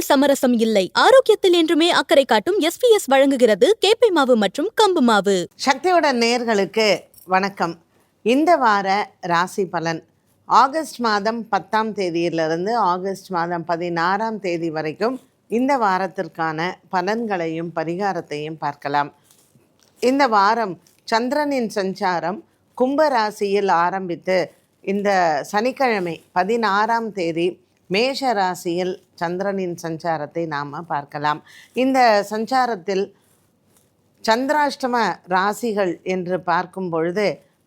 சுவையில் சமரசம் இல்லை. ஆரோக்கியத்தில் என்றுமே அக்கறை காட்டும் எஸ்பிஎஸ் வழங்குகிறது கேப்பை மாவு மற்றும் கம்பு மாவு. சக்தியோட நேர்களுக்கு வணக்கம். இந்த வார ராசி பலன் ஆகஸ்ட் மாதம் பத்தாம் தேதியிலிருந்து ஆகஸ்ட் மாதம் பதினாறாம் தேதி வரைக்கும் இந்த வாரத்திற்கான பலன்களையும் பரிகாரத்தையும் பார்க்கலாம். இந்த வாரம் சந்திரனின் சஞ்சாரம் கும்ப ராசியில் ஆரம்பித்து இந்த சனிக்கிழமை பதினாறாம் தேதி மேஷ ராசியில் சந்திரனின் சஞ்சாரத்தை நாம் பார்க்கலாம். இந்த சஞ்சாரத்தில் சந்திராஷ்டம ராசிகள் என்று பார்க்கும் பொழுது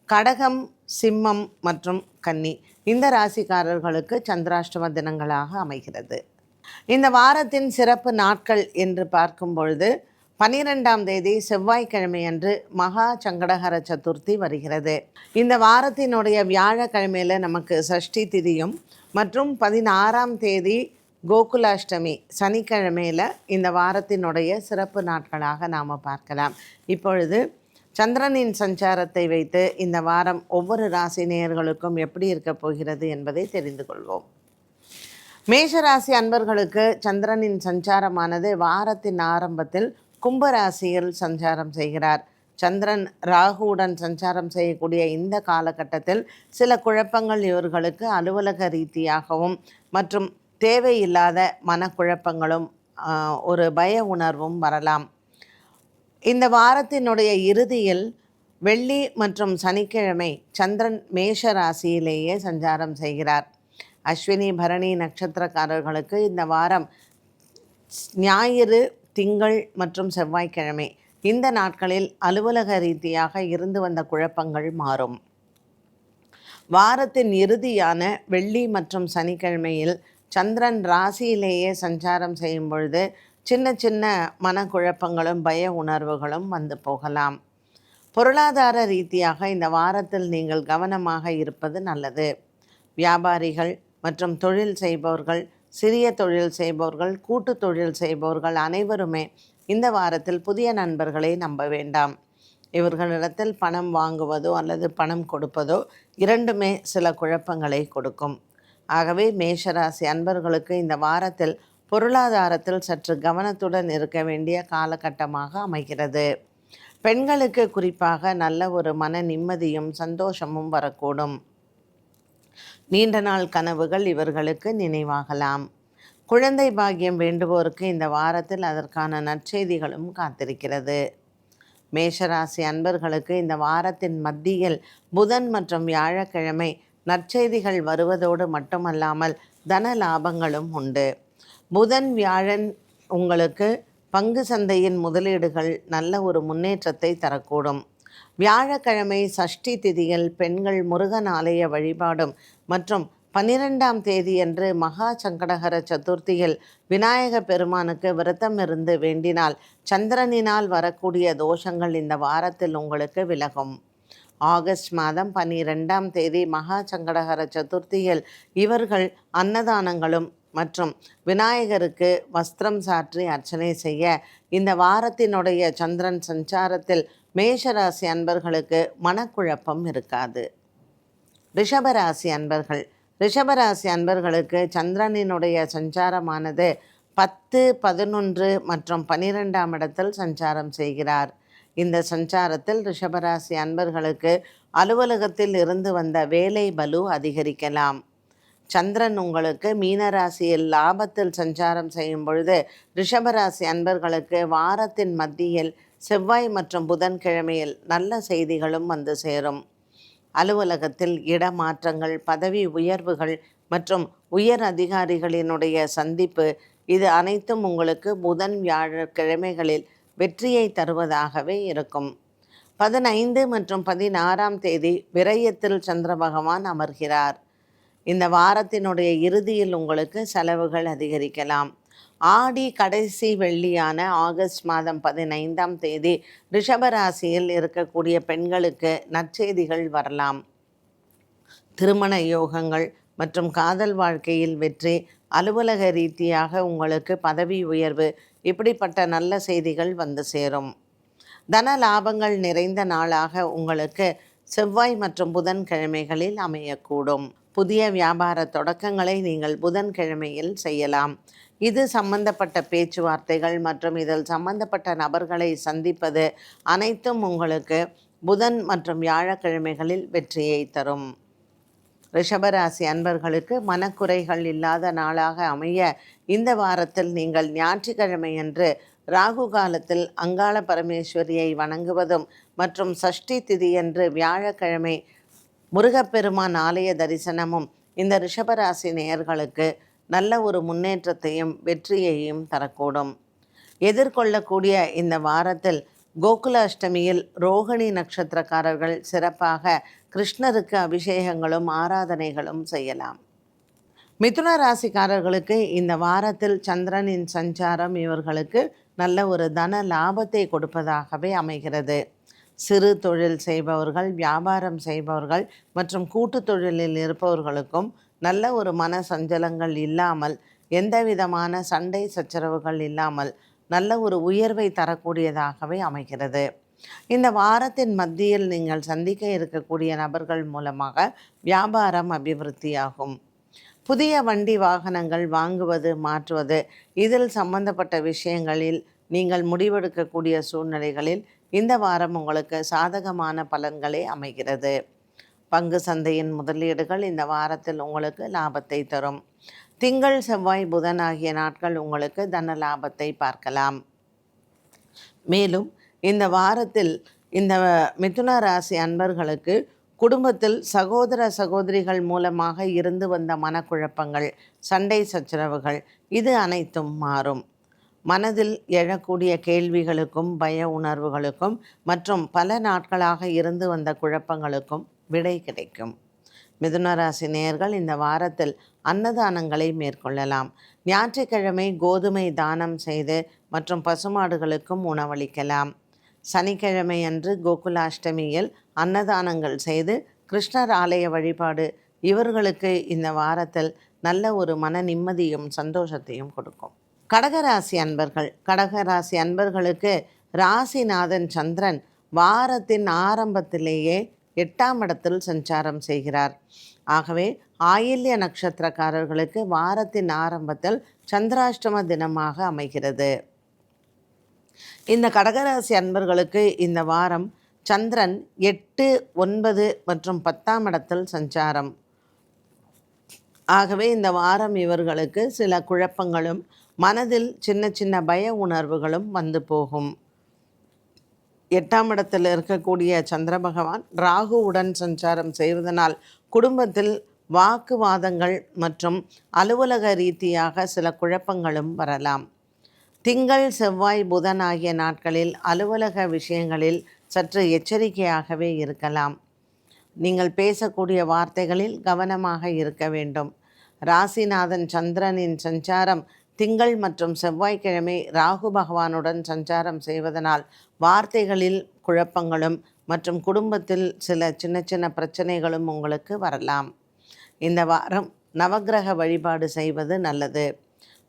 கடகம் சிம்மம் மற்றும் கன்னி இந்த ராசிக்காரர்களுக்கு சந்திராஷ்டம தினங்களாக அமைகிறது. இந்த வாரத்தின் சிறப்பு நாட்கள் என்று பார்க்கும் பொழுது பனிரெண்டாம் தேதி செவ்வாய்க்கிழமை அன்று மகா சங்கடகர சதுர்த்தி வருகிறது. இந்த வாரத்தினுடைய வியாழக்கிழமையில் நமக்கு சஷ்டி திதியும் மற்றும் பதினாறாம் தேதி கோகுலாஷ்டமி சனிக்கிழமையில் இந்த வாரத்தினுடைய சிறப்பு நாட்களாக நாம் பார்க்கலாம். இப்பொழுது சந்திரனின் சஞ்சாரத்தை வைத்து இந்த வாரம் ஒவ்வொரு ராசி நேயர்களுக்கும் எப்படி இருக்கப் போகிறது என்பதை தெரிந்து கொள்வோம். மேஷராசி அன்பர்களுக்கு சந்திரனின் சஞ்சாரமானது வாரத்தின் ஆரம்பத்தில் கும்பராசியில் சஞ்சாரம் செய்கிறார். சந்திரன் ராகுவுடன் சஞ்சாரம் செய்யக்கூடிய இந்த காலகட்டத்தில் சில குழப்பங்கள் இவர்களுக்கு அலுவலக ரீதியாகவும் மற்றும் தேவையில்லாத மனக்குழப்பங்களும் ஒரு பய உணர்வும் வரலாம். இந்த வாரத்தினுடைய இறுதியில் வெள்ளி மற்றும் சனிக்கிழமை சந்திரன் மேஷ ராசியிலேயே சஞ்சாரம் செய்கிறார். அஸ்வினி பரணி நட்சத்திரக்காரர்களுக்கு இந்த வாரம் ஞாயிறு திங்கள் மற்றும் செவ்வாய்க்கிழமை இந்த நாட்களில் அலுவலக ரீதியாக இருந்து வந்த குழப்பங்கள் மாறும். வாரத்தின் இறுதியான வெள்ளி மற்றும் சனிக்கிழமையில் சந்திரன் ராசியிலேயே சஞ்சாரம் செய்யும் பொழுது சின்ன சின்ன மனக்குழப்பங்களும் பய உணர்வுகளும் வந்து போகலாம். பொருளாதார ரீதியாக இந்த வாரத்தில் நீங்கள் கவனமாக இருப்பது நல்லது. வியாபாரிகள் மற்றும் தொழில் செய்பவர்கள் சிறிய தொழில் செய்பவர்கள் கூட்டு தொழில் செய்பவர்கள் அனைவருமே இந்த வாரத்தில் புதிய நண்பர்களை நம்ப வேண்டாம். இவர்களிடத்தில் பணம் வாங்குவதோ அல்லது பணம் கொடுப்பதோ இரண்டுமே சில குழப்பங்களை கொடுக்கும். ஆகவே மேஷராசி அன்பர்களுக்கு இந்த வாரத்தில் பொருளாதாரத்தில் சற்று கவனத்துடன் இருக்க வேண்டிய காலகட்டமாக அமைகிறது. பெண்களுக்கு குறிப்பாக நல்ல ஒரு மன நிம்மதியும் சந்தோஷமும் வரக்கூடும். நீண்ட நாள் கனவுகள் இவர்களுக்கு நினைவாகலாம். குழந்தை பாக்கியம் வேண்டுவோருக்கு இந்த வாரத்தில் அதற்கான நற்செய்திகளும் காத்திருக்கிறது. மேஷராசி அன்பர்களுக்கு இந்த வாரத்தின் மத்தியில் புதன் மற்றும் வியாழக்கிழமை நற்செய்திகள் வருவதோடு மட்டுமல்லாமல் தன லாபங்களும் உண்டு. புதன் வியாழன் உங்களுக்கு பங்கு சந்தையின் முதலீடுகள் நல்ல ஒரு முன்னேற்றத்தை தரக்கூடும். வியாழக்கிழமை சஷ்டி திதியில் பெண்கள் முருகன் ஆலய வழிபாடும் மற்றும் பன்னிரெண்டாம் தேதியன்று மகா சங்கடகர சதுர்த்தியில் விநாயக பெருமானுக்கு விரதம் இருந்து வேண்டினால் சந்திரனினால் வரக்கூடிய தோஷங்கள் இந்த வாரத்தில் உங்களுக்கு விலகும். ஆகஸ்ட் மாதம் பன்னிரெண்டாம் தேதி மகா சங்கடகர சதுர்த்தியில் இவர்கள் அன்னதானங்களும் மற்றும் விநாயகருக்கு வஸ்திரம் சாற்றி அர்ச்சனை செய்ய இந்த வாரத்தினுடைய சந்திரன் சஞ்சாரத்தில் மேஷராசி அன்பர்களுக்கு மனக்குழப்பம் இருக்காது. ரிஷபராசி அன்பர்கள் ரிஷபராசி அன்பர்களுக்கு சந்திரனினுடைய சஞ்சாரமானது பத்து பதினொன்று மற்றும் பனிரெண்டாம் இடத்தில் சஞ்சாரம் செய்கிறார். இந்த சஞ்சாரத்தில் ரிஷபராசி அன்பர்களுக்கு அலுவலகத்தில் இருந்து வந்த வேலை பலு அதிகரிக்கலாம். சந்திரன் உங்களுக்கு மீனராசியில் லாபத்தில் சஞ்சாரம் செய்யும் பொழுது ரிஷபராசி அன்பர்களுக்கு வாரத்தின் மத்தியில் செவ்வாய் மற்றும் புதன்கிழமையில் நல்ல செய்திகளும் வந்து சேரும். அலுவலகத்தில் இடமாற்றங்கள் பதவி உயர்வுகள் மற்றும் உயர் அதிகாரிகளினுடைய சந்திப்பு இது அனைத்தும் உங்களுக்கு புதன் வியாழக்கிழமைகளில் வெற்றியை தருவதாகவே இருக்கும். பதினைந்து மற்றும் பதினாறாம் தேதி விரயத்தில் சந்திர பகவான் அமர்கிறார். இந்த வாரத்தினுடைய இறுதியில் உங்களுக்கு செலவுகள் அதிகரிக்கலாம். ஆடி கடைசி வெள்ளியான ஆகஸ்ட் மாதம் பதினைந்தாம் தேதி ரிஷபராசியில் இருக்கக்கூடிய பெண்களுக்கு நற்செய்திகள் வரலாம். திருமண யோகங்கள் மற்றும் காதல் வாழ்க்கையில் வெற்றி அலுவலக ரீதியாக உங்களுக்கு பதவி உயர்வு இப்படிப்பட்ட நல்ல செய்திகள் வந்து சேரும். தன லாபங்கள் நிறைந்த நாளாக உங்களுக்கு செவ்வாய் மற்றும் புதன்கிழமைகளில் அமையக்கூடும். புதிய வியாபார தொடக்கங்களை நீங்கள் புதன்கிழமையில் செய்யலாம். இது சம்பந்தப்பட்ட பேச்சுவார்த்தைகள் மற்றும் இதில் சம்பந்தப்பட்ட நபர்களை சந்திப்பது அனைத்தும் உங்களுக்கு புதன் மற்றும் வியாழக்கிழமைகளில் வெற்றியை தரும். ரிஷபராசி அன்பர்களுக்கு மனக்குறைகள் இல்லாத நாளாக அமைய இந்த வாரத்தில் நீங்கள் ஞாயிற்றுக்கிழமையன்று ராகு காலத்தில் அங்காள பரமேஸ்வரியை வணங்குவதும் மற்றும் சஷ்டி திதியன்று வியாழக்கிழமை முருகப்பெருமான் ஆலய தரிசனமும் இந்த ரிஷபராசி நேயர்களுக்கு நல்ல ஒரு முன்னேற்றத்தையும் வெற்றியையும் தரக்கூடும். எதிர்கொள்ளக்கூடிய இந்த வாரத்தில் கோகுல அஷ்டமியில் ரோகிணி நட்சத்திரக்காரர்கள் சிறப்பாக கிருஷ்ணருக்கு அபிஷேகங்களும் ஆராதனைகளும் செய்யலாம். மிதுன ராசிக்காரர்களுக்கு இந்த வாரத்தில் சந்திரனின் சஞ்சாரம் இவர்களுக்கு நல்ல ஒரு தன லாபத்தை கொடுப்பதாகவே அமைகிறது. சிறு தொழில் செய்பவர்கள் வியாபாரம் செய்பவர்கள் மற்றும் கூட்டு தொழிலில் இருப்பவர்களுக்கும் நல்ல ஒரு மன சஞ்சலங்கள் இல்லாமல் எந்த விதமான சண்டை சச்சரவுகள் இல்லாமல் நல்ல ஒரு உயர்வை தரக்கூடியதாகவே அமைகிறது. இந்த வாரத்தின் மத்தியில் நீங்கள் சந்திக்க இருக்கக்கூடிய நபர்கள் மூலமாக வியாபாரம் அபிவிருத்தியாகும். புதிய வண்டி வாகனங்கள் வாங்குவது மாற்றுவது இதில் சம்பந்தப்பட்ட விஷயங்களில் நீங்கள் முடிவெடுக்கக்கூடிய சூழ்நிலைகளில் இந்த வாரம் உங்களுக்கு சாதகமான பலன்களே அமைகிறது. பங்கு சந்தையின் முதலீடுகள் இந்த வாரத்தில் உங்களுக்கு லாபத்தை தரும். திங்கள் செவ்வாய் புதன் ஆகிய நாட்கள் உங்களுக்கு தன லாபத்தை பார்க்கலாம். மேலும் இந்த வாரத்தில் இந்த மிதுன ராசி அன்பர்களுக்கு குடும்பத்தில் சகோதர சகோதரிகள் மூலமாக இருந்து வந்த மனக்குழப்பங்கள் சண்டை சச்சரவுகள் இது அனைத்தும் மாறும். மனதில் எழக்கூடிய கேள்விகளுக்கும் பய உணர்வுகளுக்கும் மற்றும் பல நாட்களாக இருந்து வந்த குழப்பங்களுக்கும் விடை கிடைக்கும். மிதுனராசி நேயர்கள் இந்த வாரத்தில் அன்னதானங்களை மேற்கொள்ளலாம். ஞாயிற்றுக்கிழமை கோதுமை தானம் செய்து மற்றும் பசுமாடுகளுக்கும் உணவளிக்கலாம். சனிக்கிழமை அன்று கோகுலாஷ்டமியில் அன்னதானங்கள் செய்து கிருஷ்ணர் ஆலய வழிபாடு இவர்களுக்கு இந்த வாரத்தில் நல்ல ஒரு மன நிம்மதியும் சந்தோஷத்தையும் கொடுக்கும். கடகராசி அன்பர்கள் கடகராசி அன்பர்களுக்கு ராசிநாதன் சந்திரன் வாரத்தின் ஆரம்பத்திலேயே எட்டாம் இடத்தில் சஞ்சாரம் செய்கிறார். ஆகவே ஆயில்ய நட்சத்திரக்காரர்களுக்கு வாரத்தின் ஆரம்பத்தில் சந்திராஷ்டம தினமாக அமைகிறது. இந்த கடகராசி அன்பர்களுக்கு இந்த வாரம் சந்திரன் எட்டு ஒன்பது மற்றும் பத்தாம் இடத்தில் சஞ்சாரம். ஆகவே இந்த வாரம் இவர்களுக்கு சில குழப்பங்களும் மனதில் சின்ன சின்ன பய உணர்வுகளும் வந்து போகும். எட்டாம் இடத்தில் இருக்கக்கூடிய சந்திர பகவான் ராகுவுடன் சஞ்சாரம் செய்வதனால் குடும்பத்தில் வாக்குவாதங்கள் மற்றும் அலுவலக ரீதியாக சில குழப்பங்களும் வரலாம். திங்கள் செவ்வாய் புதன் ஆகிய நாட்களில் அலுவலக விஷயங்களில் சற்று எச்சரிக்கையாகவே இருக்கலாம். நீங்கள் பேசக்கூடிய வார்த்தைகளில் கவனமாக இருக்க வேண்டும். ராசிநாதன் சந்திரனின் சஞ்சாரம் திங்கள் மற்றும் செவ்வாய்க்கிழமை ராகு பகவானுடன் சஞ்சாரம் செய்வதனால் வார்த்தைகளில் குழப்பங்களும் மற்றும் குடும்பத்தில் சில சின்ன சின்ன பிரச்சனைகளும் உங்களுக்கு வரலாம். இந்த வாரம் நவக்கிரக வழிபாடு செய்வது நல்லது.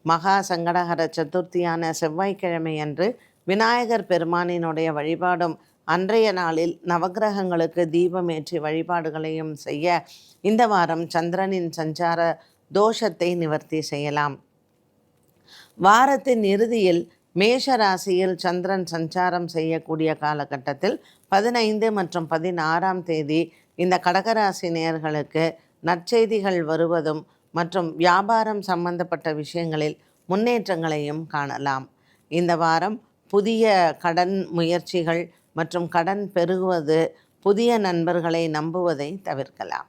மகா சங்கடகர சதுர்த்தியான செவ்வாய்க்கிழமை அன்று விநாயகர் பெருமானினுடைய வழிபாடும் அன்றைய நாளில் நவக்கிரகங்களுக்கு தீபமேற்றி வழிபாடுகளையும் செய்ய இந்த வாரம் சந்திரனின் சஞ்சார தோஷத்தை நிவர்த்தி செய்யலாம். வாரத்தின் இறுதியில் மேஷ ராசியில் சந்திரன் சஞ்சாரம் செய்யக்கூடிய காலகட்டத்தில் பதினைந்து மற்றும் பதினாறாம் தேதி இந்த கடகராசி நேர்களுக்கு நற்செய்திகள் வருவதும் மற்றும் வியாபாரம் சம்பந்தப்பட்ட விஷயங்களில் முன்னேற்றங்களையும் காணலாம். இந்த வாரம் புதிய கடன் முயற்சிகள் மற்றும் கடன் பெருகுவது புதிய நண்பர்களை நம்புவதை தவிர்க்கலாம்.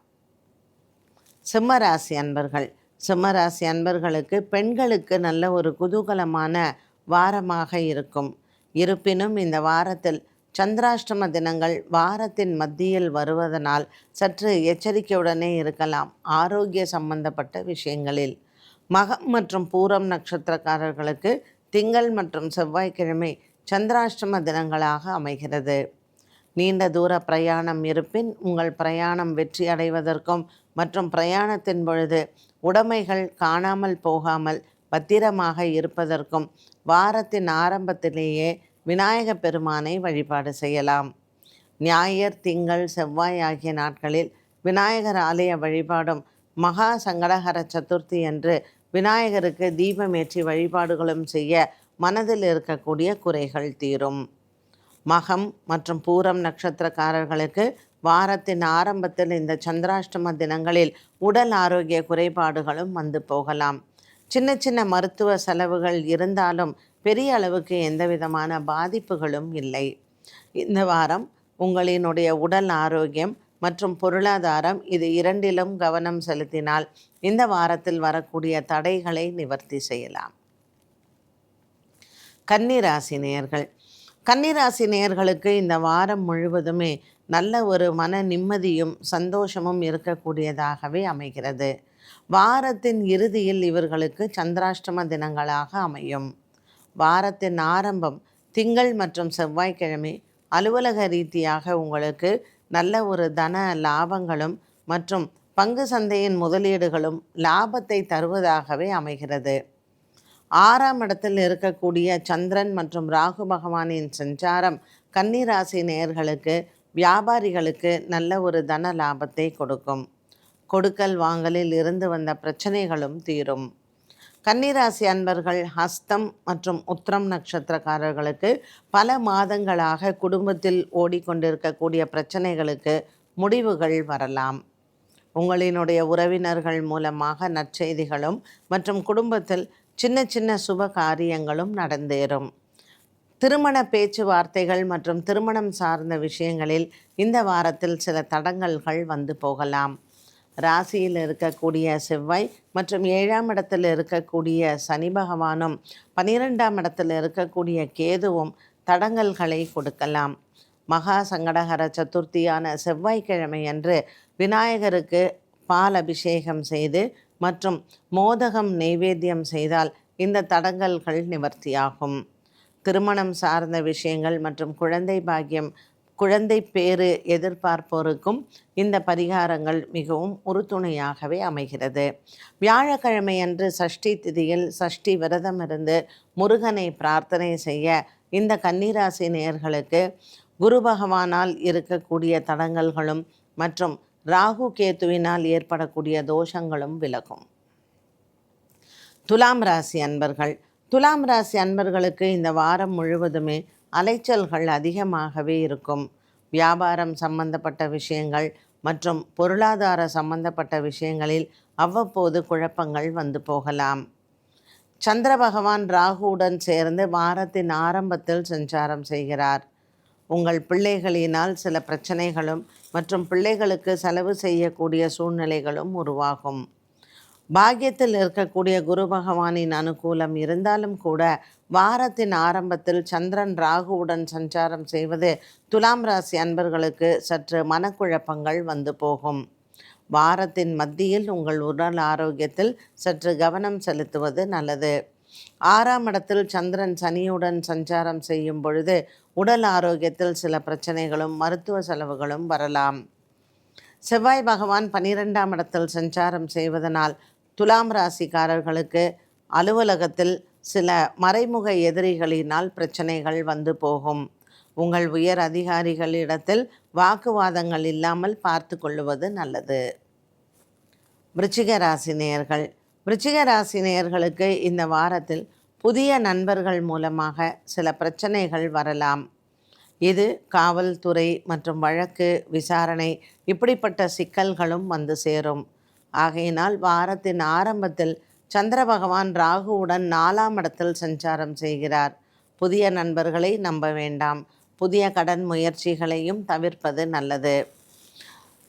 சிம்மராசி அன்பர்கள் சிம்மராசி அன்பர்களுக்கு பெண்களுக்கு நல்ல ஒரு குதூகலமான வாரமாக இருக்கும். இருப்பினும் இந்த வாரத்தில் சந்திராஷ்டம தினங்கள் வாரத்தின் மத்தியில் வருவதனால் சற்று எச்சரிக்கையுடனே இருக்கலாம். ஆரோக்கிய சம்பந்தப்பட்ட விஷயங்களில். மகம் மற்றும் பூரம் நட்சத்திரக்காரர்களுக்கு திங்கள் மற்றும் செவ்வாய்க்கிழமை சந்திராஷ்டம தினங்களாக அமைகிறது. நீண்ட தூர பிரயாணம் இருப்பின் உங்கள் பிரயாணம் வெற்றி அடைவதற்கும் மற்றும் பிரயாணத்தின் பொழுது உடைமைகள் காணாமல் போகாமல் பத்திரமாக இருப்பதற்கும் வாரத்தின் ஆரம்பத்திலேயே விநாயக பெருமானை வழிபாடு செய்யலாம். ஞாயிற் திங்கள் செவ்வாய் ஆகிய நாட்களில் விநாயகர் ஆலய வழிபாடும் மகா சங்கடகர சதுர்த்தி என்று விநாயகருக்கு தீபமேற்றி வழிபாடுகளும் செய்ய மனதில் இருக்கக்கூடிய குறைகள் தீரும். மகம் மற்றும் பூரம் நட்சத்திரக்காரர்களுக்கு வாரத்தின் ஆரம்பத்தில் இந்த சந்திராஷ்டம தினங்களில் உடல் ஆரோக்கிய குறைபாடுகளும் வந்து போகலாம். சின்ன சின்ன மருத்துவ செலவுகள் இருந்தாலும் பெரிய அளவுக்கு எந்த விதமான பாதிப்புகளும் இல்லை. இந்த வாரம் உங்களினுடைய உடல் ஆரோக்கியம் மற்றும் பொருளாதாரம் இது இரண்டிலும் கவனம் செலுத்தினால் இந்த வாரத்தில் வரக்கூடிய தடைகளை நிவர்த்தி செய்யலாம். கன்னிராசி நேயர்கள். கன்னிராசி நேயர்களுக்கு இந்த வாரம் முழுவதுமே நல்ல ஒரு மன நிம்மதியும் சந்தோஷமும் இருக்கக்கூடியதாகவே அமைகிறது. வாரத்தின் இறுதியில் இவர்களுக்கு சந்திராஷ்டம தினங்களாக அமையும். வாரத்தின் ஆரம்பம் திங்கள் மற்றும் செவ்வாய்க்கிழமை அலுவலக ரீதியாக உங்களுக்கு நல்ல ஒரு தன லாபங்களும் மற்றும் பங்கு சந்தையின் முதலீடுகளும் லாபத்தை தருவதாகவே அமைகிறது. ஆறாம் இடத்தில் இருக்கக்கூடிய சந்திரன் மற்றும் ராகு பகவானின் சஞ்சாரம் கன்னிராசி நேயர்களுக்கு வியாபாரிகளுக்கு நல்ல ஒரு தன லாபத்தை கொடுக்கும். கொடுக்கல் வாங்கலில் இருந்து வந்த பிரச்சனைகளும் தீரும். கன்னிராசி அன்பர்கள் ஹஸ்தம் மற்றும் உத்திரம் நட்சத்திரக்காரர்களுக்கு பல மாதங்களாக குடும்பத்தில் ஓடிக்கொண்டிருக்கக்கூடிய பிரச்சனைகளுக்கு முடிவுகள் வரலாம். உங்களினுடைய உறவினர்கள் மூலமாக நற்செய்திகளும் மற்றும் குடும்பத்தில் சின்ன சின்ன சுப காரியங்களும் நடந்தேறும். திருமண பேச்சுவார்த்தைகள் மற்றும் திருமணம் சார்ந்த விஷயங்களில் இந்த வாரத்தில் சில தடங்கல்கள் வந்து போகலாம். ராசியில் இருக்கக்கூடிய செவ்வாய் மற்றும் ஏழாம் இடத்தில் இருக்கக்கூடிய சனி பகவானும் பனிரெண்டாம் இடத்தில் இருக்கக்கூடிய கேதுவும் தடங்கல்களை கொடுக்கலாம். மகா சங்கடகர சதுர்த்தியான செவ்வாய்க்கிழமை அன்று விநாயகருக்கு பால் அபிஷேகம் செய்து மற்றும் மோதகம் நெய்வேத்தியம் செய்தால் இந்த தடங்கல்கள் நிவர்த்தியாகும். திருமணம் சார்ந்த விஷயங்கள் மற்றும் குழந்தை பாக்கியம் குழந்தை பேறு எதிர்பார்ப்போருக்கும் இந்த பரிகாரங்கள் மிகவும் உறுதுணையாகவே அமைகிறது. வியாழக்கிழமை அன்று சஷ்டி திதியில் சஷ்டி விரதம் இருந்து முருகனை பிரார்த்தனை செய்ய இந்த கன்னிராசி நேயர்களுக்கு குரு பகவானால் இருக்கக்கூடிய தடங்கல்களும் மற்றும் ராகு கேத்துவினால் ஏற்படக்கூடிய தோஷங்களும் விலகும். துலாம் ராசி அன்பர்கள் துலாம் ராசி அன்பர்களுக்கு இந்த வாரம் முழுவதுமே அலைச்சல்கள் அதிகமாகவே இருக்கும். வியாபாரம் சம்பந்தப்பட்ட விஷயங்கள் மற்றும் பொருளாதார சம்பந்தப்பட்ட விஷயங்களில் அவ்வப்போது குழப்பங்கள் வந்து போகலாம். சந்திர பகவான் ராகுவுடன் சேர்ந்து வாரத்தின் ஆரம்பத்தில் சஞ்சாரம் செய்கிறார். உங்கள் பிள்ளைகளினால் சில பிரச்சனைகளும் மற்றும் பிள்ளைகளுக்கு செலவு செய்யக்கூடிய சூழ்நிலைகளும் உருவாகும். பாக்கியத்தில் இருக்கக்கூடிய குரு பகவானின் அனுகூலம் இருந்தாலும் கூட வாரத்தின் ஆரம்பத்தில் சந்திரன் ராகுவுடன் சஞ்சாரம் செய்வது துலாம் ராசி அன்பர்களுக்கு சற்று மனக்குழப்பங்கள் வந்து போகும். வாரத்தின் மத்தியில் உங்கள் உடல் ஆரோக்கியத்தில் சற்று கவனம் செலுத்துவது நல்லது. ஆறாம் இடத்தில் சந்திரன் சனியுடன் சஞ்சாரம் செய்யும் பொழுது உடல் ஆரோக்கியத்தில் சில பிரச்சனைகளும் மருத்துவ செலவுகளும் வரலாம். செவ்வாய் பகவான் பனிரெண்டாம் இடத்தில் சஞ்சாரம் செய்வதனால் துலாம் ராசிக்காரர்களுக்கு அலுவலகத்தில் சில மறைமுக எதிரிகளினால் பிரச்சனைகள் வந்து போகும். உங்கள் உயர் அதிகாரிகளிடத்தில் வாக்குவாதங்கள் இல்லாமல் பார்த்து கொள்ளுவது நல்லது. விருச்சிக ராசி நேயர்கள். விருச்சிக ராசி நேயர்களுக்கு இந்த வாரத்தில் புதிய நண்பர்கள் மூலமாக சில பிரச்சனைகள் வரலாம். இது காவல்துறை மற்றும் வழக்கு விசாரணை இப்படிப்பட்ட சிக்கல்களும் வந்து சேரும். ஆகையினால் வாரத்தின் ஆரம்பத்தில் சந்திர பகவான் ராகுவுடன் நாலாம் இடத்தில் சஞ்சாரம் செய்கிறார். புதிய நண்பர்களை நம்ப வேண்டாம். புதிய கடன் முயற்சிகளையும் தவிர்ப்பது நல்லது.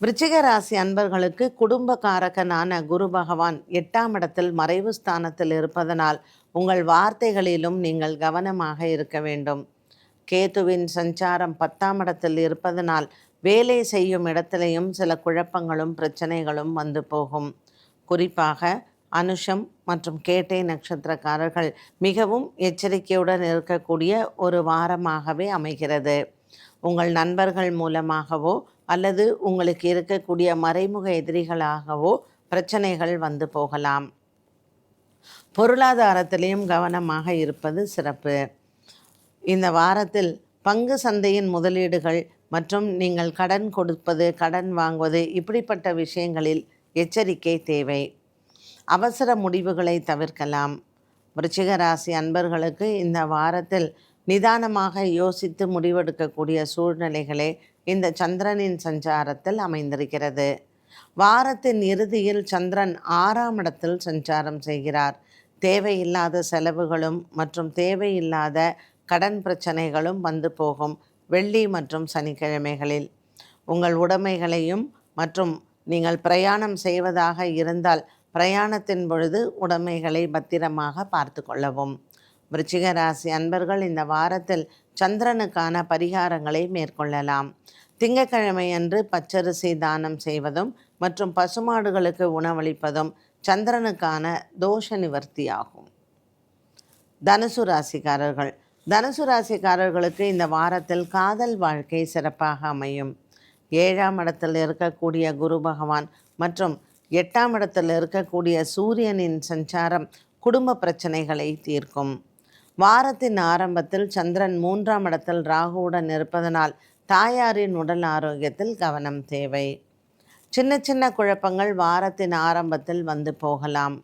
விருச்சிக ராசி அன்பர்களுக்கு குடும்பக்காரகனான குரு பகவான் எட்டாம் இடத்தில் மறைவு ஸ்தானத்தில் இருப்பதனால் உங்கள் வார்த்தைகளிலும் நீங்கள் கவனமாக இருக்க வேண்டும். கேதுவின் சஞ்சாரம் பத்தாம் இடத்தில் இருப்பதனால் வேலை செய்யும் இடத்திலையும் சில குழப்பங்களும் பிரச்சனைகளும் வந்து போகும். குறிப்பாக அனுஷம் மற்றும் கேட்டை நட்சத்திரக்காரர்கள் மிகவும் எச்சரிக்கையுடன் இருக்கக்கூடிய ஒரு வாரமாகவே அமைகிறது. உங்கள் நண்பர்கள் மூலமாகவோ அல்லது உங்களுக்கு இருக்கக்கூடிய மறைமுக எதிரிகளாகவோ பிரச்சனைகள் வந்து போகலாம். பொருளாதாரத்திலையும் கவனமாக இருப்பது சிறப்பு. இந்த வாரத்தில் பங்கு சந்தையின் முதலீடுகள் மற்றும் நீங்கள் கடன் கொடுப்பது கடன் வாங்குவது இப்படிப்பட்ட விஷயங்களில் எச்சரிக்கை தேவை. அவசர முடிவுகளை தவிர்க்கலாம். விருச்சிக ராசி அன்பர்களுக்கு இந்த வாரத்தில் நிதானமாக யோசித்து முடிவெடுக்கக்கூடிய சூழ்நிலைகளே இந்த சந்திரனின் சஞ்சாரத்தில் அமைந்திருக்கிறது. வாரத்தின் இறுதியில் சந்திரன் ஆறாம் இடத்தில் சஞ்சாரம் செய்கிறார். தேவையில்லாத செலவுகளும் மற்றும் தேவையில்லாத கடன் பிரச்சனைகளும் வந்து போகும். வெள்ளி மற்றும் சனிக்கிழமைகளில் உங்கள் உடைமைகளையும் மற்றும் நீங்கள் பிரயாணம் செய்வதாக இருந்தால் பிரயாணத்தின் பொழுது உடைமைகளை பத்திரமாக பார்த்து கொள்ளவும். விருச்சிக ராசி அன்பர்கள் இந்த வாரத்தில் சந்திரனுக்கான பரிகாரங்களை மேற்கொள்ளலாம். திங்கக்கிழமை அன்று பச்சரிசி தானம் செய்வதும் மற்றும் பசுமாடுகளுக்கு உணவளிப்பதும் சந்திரனுக்கான தோஷ நிவர்த்தியாகும். தனுசு ராசிக்காரர்கள் தனுசு ராசிக்காரர்களுக்கு இந்த வாரத்தில் காதல் வாழ்க்கை சிறப்பாக அமையும். ஏழாம் இடத்தில் இருக்கக்கூடிய குரு பகவான் மற்றும் எட்டாம் இடத்தில் இருக்கக்கூடிய சூரியனின் சஞ்சாரம் குடும்ப பிரச்சனைகளை தீர்க்கும். வாரத்தின் ஆரம்பத்தில் சந்திரன் மூன்றாம் இடத்தில் ராகுவுடன் இருப்பதனால் தாயாரின் உடல் ஆரோக்கியத்தில் கவனம் தேவை. சின்ன சின்ன குழப்பங்கள் வாரத்தின் ஆரம்பத்தில் வந்து போகலாம்.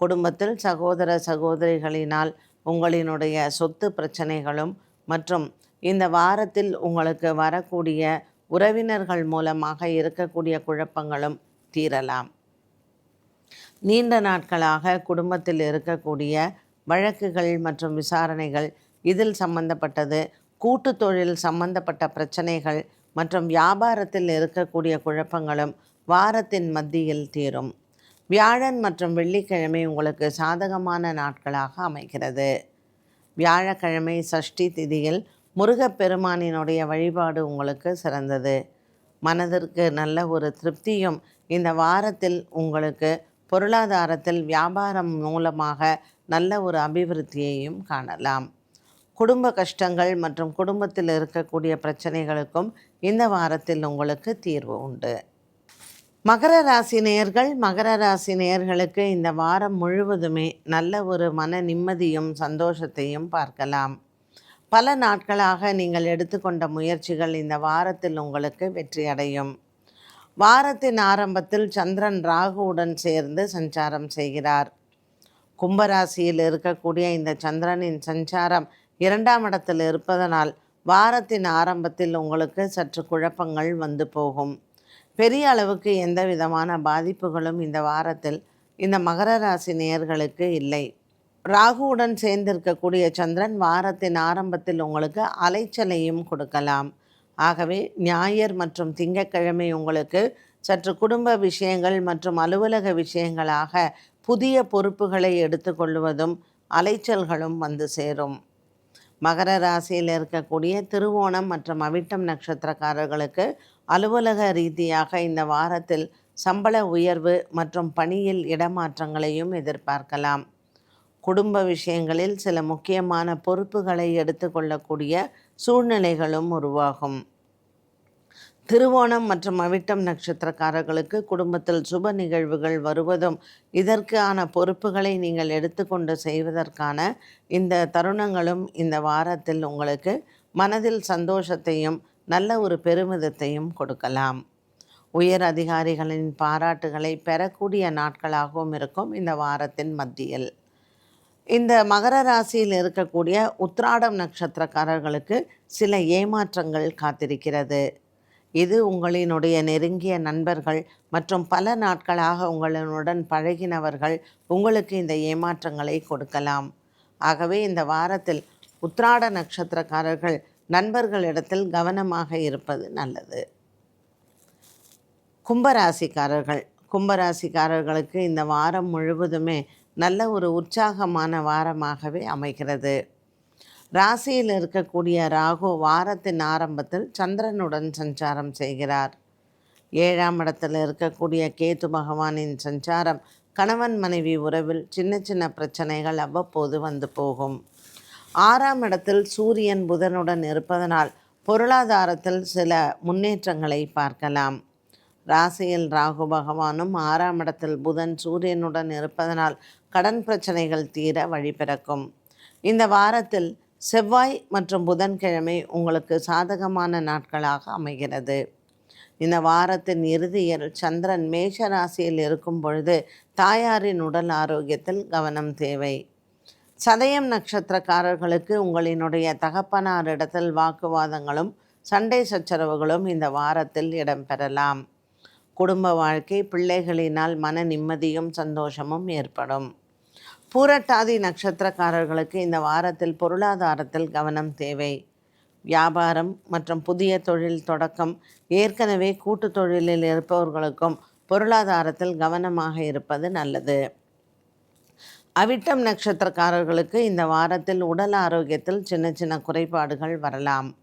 குடும்பத்தில் சகோதர சகோதரிகளினால் உங்களினுடைய சொத்து பிரச்சனைகளும் மற்றும் இந்த வாரத்தில் உங்களுக்கு வரக்கூடிய உறவினர்கள் மூலமாக இருக்கக்கூடிய குழப்பங்களும் தீரலாம். நீண்ட நாட்களாக குடும்பத்தில் இருக்கக்கூடிய வழக்குகள் மற்றும் விசாரணைகள் இதில் சம்பந்தப்பட்டது கூட்டு தொழில் சம்பந்தப்பட்ட பிரச்சனைகள் மற்றும் வியாபாரத்தில் இருக்கக்கூடிய குழப்பங்களும் வாரத்தின் மத்தியில் தீரும். வியாழன் மற்றும் வெள்ளிக்கிழமை உங்களுக்கு சாதகமான நாட்களாக அமைகிறது. வியாழக்கிழமை சஷ்டி திதியில் முருகப்பெருமானினுடைய வழிபாடு உங்களுக்கு சிறந்தது. மனதிற்கு நல்ல ஒரு திருப்தியும் இந்த வாரத்தில் உங்களுக்கு பொருளாதாரத்தில் வியாபாரம் மூலமாக நல்ல ஒரு அபிவிருத்தியையும் காணலாம். குடும்ப கஷ்டங்கள் மற்றும் குடும்பத்தில் இருக்கக்கூடிய பிரச்சனைகளுக்கும் இந்த வாரத்தில் உங்களுக்கு தீர்வு உண்டு. மகர ராசி நேர்கள் மகர ராசி நேர்களுக்கு இந்த வாரம் முழுவதுமே நல்ல ஒரு மன நிம்மதியும் சந்தோஷத்தையும் பார்க்கலாம். பல நாட்களாக நீங்கள் எடுத்துக்கொண்ட முயற்சிகள் இந்த வாரத்தில் உங்களுக்கு வெற்றி அடையும். வாரத்தின் ஆரம்பத்தில் சந்திரன் ராகுவுடன் சேர்ந்து சஞ்சாரம் செய்கிறார். கும்பராசியில் இருக்கக்கூடிய இந்த சந்திரனின் சஞ்சாரம் இரண்டாம் இடத்தில் இருப்பதனால் வாரத்தின் ஆரம்பத்தில் உங்களுக்கு சற்று குழப்பங்கள் வந்து போகும். பெரிய அளவுக்கு எந்த விதமான பாதிப்புகளும் இந்த வாரத்தில் இந்த மகர ராசி நேயர்களுக்கு இல்லை. ராகுவுடன் சேர்ந்திருக்கக்கூடிய சந்திரன் வாரத்தின் ஆரம்பத்தில் உங்களுக்கு அலைச்சலையும் கொடுக்கலாம். ஆகவே ஞாயிறு மற்றும் திங்கட்கிழமை உங்களுக்கு சற்று குடும்ப விஷயங்கள் மற்றும் அலுவலக விஷயங்களாக புதிய பொறுப்புகளை எடுத்துக்கொள்வதும் அலைச்சல்களும் வந்து சேரும். மகர ராசியில் இருக்கக்கூடிய திருவோணம் மற்றும் அவிட்டம் நட்சத்திரக்காரர்களுக்கு அலுவலக ரீதியாக இந்த வாரத்தில் சம்பள உயர்வு மற்றும் பணியில் இடமாற்றங்களையும் எதிர்பார்க்கலாம். குடும்ப விஷயங்களில் சில முக்கியமான பொறுப்புகளை எடுத்துக்கொள்ளக்கூடிய சூழ்நிலைகளும் உருவாகும். திருவோணம் மற்றும் அவிட்டம் நட்சத்திரக்காரர்களுக்கு குடும்பத்தில் சுப நிகழ்வுகள் வருவதும் இதற்கான பொறுப்புகளை நீங்கள் எடுத்துக்கொண்டு செய்வதற்கான இந்த தருணங்களும் இந்த வாரத்தில் உங்களுக்கு மனதில் சந்தோஷத்தையும் நல்ல ஒரு பெருமிதத்தையும் கொடுக்கலாம். உயர் அதிகாரிகளின் பாராட்டுகளை பெறக்கூடிய நாட்களாகவும் இருக்கும் இந்த வாரத்தின் மத்தியில். இந்த மகர ராசியில் இருக்கக்கூடிய உத்ராடம் நட்சத்திரக்காரர்களுக்கு சில ஏமாற்றங்கள் காத்திருக்கிறது. இது உங்களினுடைய நெருங்கிய நண்பர்கள் மற்றும் பல நாட்களாக உங்களுடன் பழகினவர்கள் உங்களுக்கு இந்த ஏமாற்றங்களை கொடுக்கலாம். ஆகவே இந்த வாரத்தில் உத்ராட நட்சத்திரக்காரர்கள் நண்பர்களிடத்தில் கவனமாக இருப்பது நல்லது. கும்பராசிக்காரர்கள் கும்பராசிக்காரர்களுக்கு இந்த வாரம் முழுவதுமே நல்ல ஒரு உற்சாகமான வாரமாகவே அமைகிறது. ராசியில் இருக்கக்கூடிய ராகு வாரத்தின் ஆரம்பத்தில் சந்திரனுடன் சஞ்சாரம் செய்கிறார். ஏழாம் இடத்தில் இருக்கக்கூடிய கேத்து பகவானின் சஞ்சாரம் கணவன் மனைவி உறவில் சின்ன சின்ன பிரச்சனைகள் அவ்வப்போது வந்து போகும். ஆறாம் இடத்தில் சூரியன் புதனுடன் இருப்பதனால் பொருளாதாரத்தில் சில முன்னேற்றங்களை பார்க்கலாம். ராசியில் ராகு பகவானும் ஆறாம் இடத்தில் புதன் சூரியனுடன் இருப்பதனால் கடன் பிரச்சனைகள் தீர வழிபிறக்கும் இந்த வாரத்தில் செவ்வாய் மற்றும் புதன்கிழமை உங்களுக்கு சாதகமான நாட்களாக அமைகிறது. இந்த வாரத்தின் இறுதியில் சந்திரன் மேஷ ராசியில் இருக்கும் பொழுது தாயாரின் உடல் ஆரோக்கியத்தில் கவனம் தேவை. சதயம் நட்சத்திரக்காரர்களுக்கு உங்களினுடைய தகப்பனாரிடத்தில் வாக்குவாதங்களும் சண்டை சச்சரவுகளும் இந்த வாரத்தில் இடம்பெறலாம். குடும்ப வாழ்க்கை பிள்ளைகளினால் மன நிம்மதியும் சந்தோஷமும் ஏற்படும். பூரட்டாதி நட்சத்திரக்காரர்களுக்கு இந்த வாரத்தில் பொருளாதாரத்தில் கவனம் தேவை. வியாபாரம் மற்றும் புதிய தொழில் தொடக்கம் ஏற்கனவே கூட்டு தொழிலில் இருப்பவர்களுக்கும் பொருளாதாரத்தில் கவனமாக இருப்பது நல்லது. அவிட்டம் நட்சத்திரக்காரர்களுக்கு இந்த வாரத்தில் உடல் ஆரோக்கியத்தில் சின்ன சின்ன குறைபாடுகள் வரலாம்.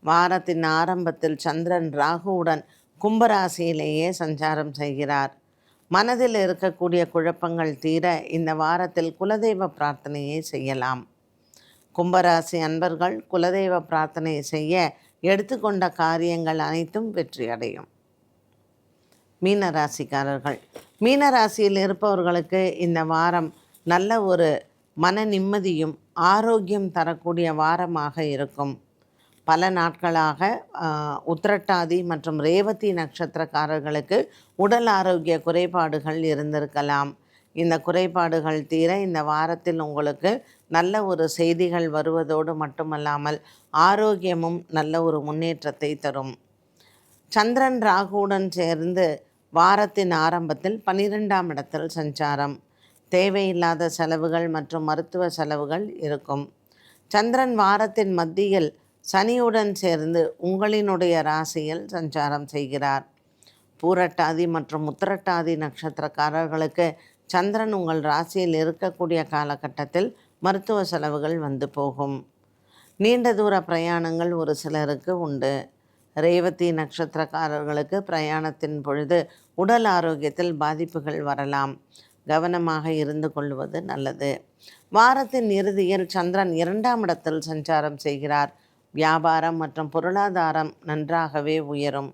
வாரத்தின் ஆரம்பத்தில் சந்திரன் ராகுவுடன் கும்பராசியிலேயே சஞ்சாரம் செய்கிறார். மனதில் இருக்கக்கூடிய குழப்பங்கள் தீர இந்த வாரத்தில் குலதெய்வ பிரார்த்தனையை செய்யலாம். கும்பராசி அன்பர்கள் குலதெய்வ பிரார்த்தனை செய்ய எடுத்துக்கொண்ட காரியங்கள் அனைத்தும் வெற்றியடையும். மீனராசிக்காரர்கள். மீனராசியில் இருப்பவர்களுக்கு இந்த வாரம் நல்ல ஒரு மன நிம்மதியும் ஆரோக்கியம் தரக்கூடிய வாரமாக இருக்கும். பல நாட்களாக உத்திரட்டாதி மற்றும் ரேவதி நட்சத்திரக்காரர்களுக்கு உடல் ஆரோக்கிய குறைபாடுகள் இருந்திருக்கலாம். இந்த குறைபாடுகள் தீர இந்த வாரத்தில் உங்களுக்கு நல்ல ஒரு செய்திகள் வருவதோடு மட்டுமல்லாமல் ஆரோக்கியமும் நல்ல ஒரு முன்னேற்றத்தை தரும். சந்திரன் ராகுவுடன் சேர்ந்து வாரத்தின் ஆரம்பத்தில் பன்னிரெண்டாம் இடத்தில் சஞ்சாரம். தேவையில்லாத செலவுகள் மற்றும் மருத்துவ செலவுகள் இருக்கும். சந்திரன் வாரத்தின் மத்தியில் சனியுடன் சேர்ந்து உங்களினுடைய ராசியில் சஞ்சாரம் செய்கிறார். பூரட்டாதி மற்றும் உத்திரட்டாதி நட்சத்திரக்காரர்களுக்கு சந்திரன் உங்கள் ராசியில் இருக்கக்கூடிய காலகட்டத்தில் மருத்துவ செலவுகள் வந்து போகும். நீண்ட தூர பிரயாணங்கள் ஒரு சிலருக்கு உண்டு. ரேவதி நட்சத்திரக்காரர்களுக்கு பிரயாணத்தின் பொழுது உடல் ஆரோக்கியத்தில் பாதிப்புகள் வரலாம். கவனமாக இருந்து கொள்வது நல்லது. வாரத்தின் இறுதியில் சந்திரன் இரண்டாம் இடத்தில் சஞ்சாரம் செய்கிறார். வியாபாரம் மற்றும் பொருளாதாரம் நன்றாகவே உயரும்.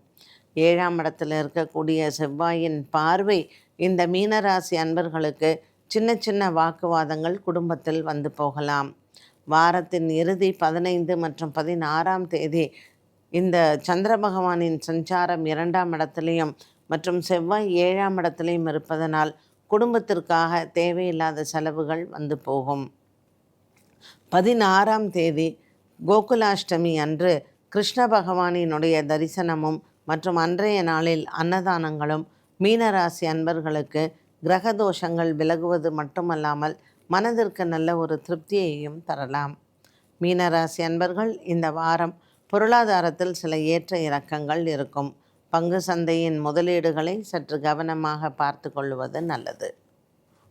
ஏழாம் இடத்தில் இருக்கக்கூடிய செவ்வாயின் பார்வை இந்த மீனராசி அன்பர்களுக்கு சின்ன சின்ன வாக்குவாதங்கள் குடும்பத்தில் வந்து போகலாம். வாரத்தின் இறுதி பதினைந்து மற்றும் பதினாறாம் தேதி இந்த சந்திர பகவானின் சஞ்சாரம் இரண்டாம் இடத்துலையும் மற்றும் செவ்வாய் ஏழாம் இடத்துலையும் இருப்பதனால் குடும்பத்திற்காக தேவையில்லாத செலவுகள் வந்து போகும். பதினாறாம் தேதி கோகுலாஷ்டமி அன்று கிருஷ்ண பகவானினுடைய தரிசனமும் மற்றும் அன்றைய நாளில் அன்னதானங்களும் மீனராசி அன்பர்களுக்கு கிரக தோஷங்கள் விலகுவது மட்டுமல்லாமல் மனதிற்கு நல்ல ஒரு திருப்தியையும் தரலாம். மீனராசி அன்பர்கள் இந்த வாரம் பொருளாதாரத்தில் சில ஏற்ற இறக்கங்கள் இருக்கும். பங்கு சந்தையின் முதலீடுகளை சற்று கவனமாக பார்த்து கொள்வது நல்லது.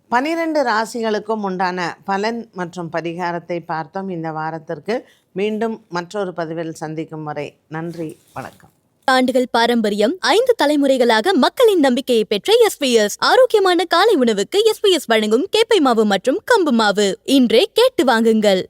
பனிரெண்டு ராசிகளுக்கும் உண்டான பலன் மற்றும் பரிகாரத்தை பார்த்தோம். இந்த வாரத்திற்கு மீண்டும் மற்றொரு பதிவில் சந்திக்கும் வரை நன்றி வணக்கம். ஆண்டுகள் பாரம்பரியம் ஐந்து தலைமுறைகளாக மக்களின் நம்பிக்கையை பெற்ற எஸ்பிஎஸ் ஆரோக்கியமான காலை உணவுக்கு எஸ்பிஎஸ் வழங்கும் கேப்பை மாவு மற்றும் கம்பு மாவு. இன்றே கேட்டு வாங்குங்கள்.